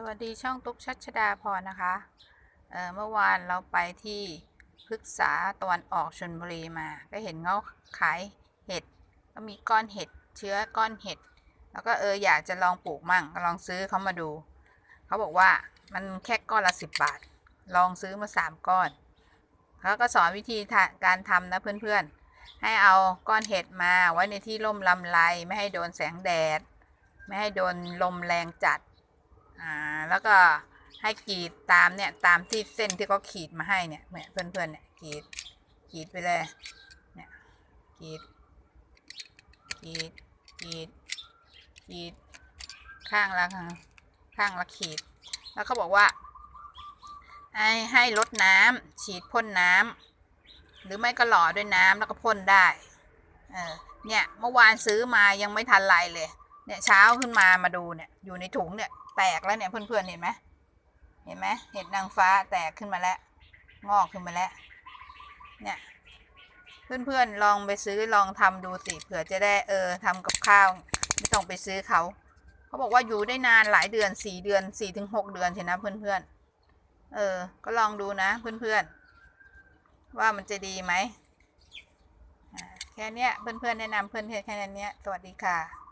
สวัสดีช่องตุ๊กชัชดาพรนะคะเเมื่อวานเราไปที่พฤกษาตะวันออกชนบุรีมา ก็เห็นเขาขายเห็ด ก็มีก้อนเห็ด เชื้อก้อนเห็ด แล้วก็เอออยากจะลองปลูกมั่งก็ลองซื้อเขามาดู เขาบอกว่ามันแค่ก้อนละสิบบาท ลองซื้อมาสามก้อนเขาก็สอนวิธีการทำนะเพื่อนๆ ให้เอาก้อนเห็ดมาไว้ในที่ร่มลำไรไม่ให้โดนแสงแดด ไม่ให้โดนลมแรงจัด อ่าแล้วก็ให้กรีดตามเนี่ยตามที่เส้นที่เขาขีดมาให้เนี่ยเนี่ยเพื่อนๆเนี่ยกรีดกรีดไปเลยเนี่ยกรีดกรีดกรีดกรีดข้างละข้างข้างละขีด แล้วเขาบอกว่า ให้ให้ลดน้ำฉีดพ่นน้ำหรือไม่ก็หล่อด้วยน้ำแล้วก็พ่นได้เออเนี่ยเมื่อวานซื้อมายังไม่ทันไรเลย เนี่ยเช้าขึ้นมามาดูเนี่ยอยู่ในถุงเนี่ยแตกแล้วเนี่ยเพื่อนๆเห็นไหมเห็นไหมเห็ดนางฟ้าแตกขึ้นมาแล้วงอกขึ้นมาแล้ว เนี่ยเพื่อนๆลองไปซื้อลองทำดูสิเผื่อจะได้เออทำกับข้าวไม่ต้องไปซื้อเขาเขาบอกว่าอยู่ได้นานหลายเดือนสี่เดือนสี่ถึงหกเดือนใช่นะเพื่อนๆ เออ ก็ลองดูนะเพื่อนๆ ว่ามันจะดีไหมแค่นี้ยเพื่อนๆแนะนำเพื่อนๆแค่นี้นเนี้ยสวัสดีค่ะ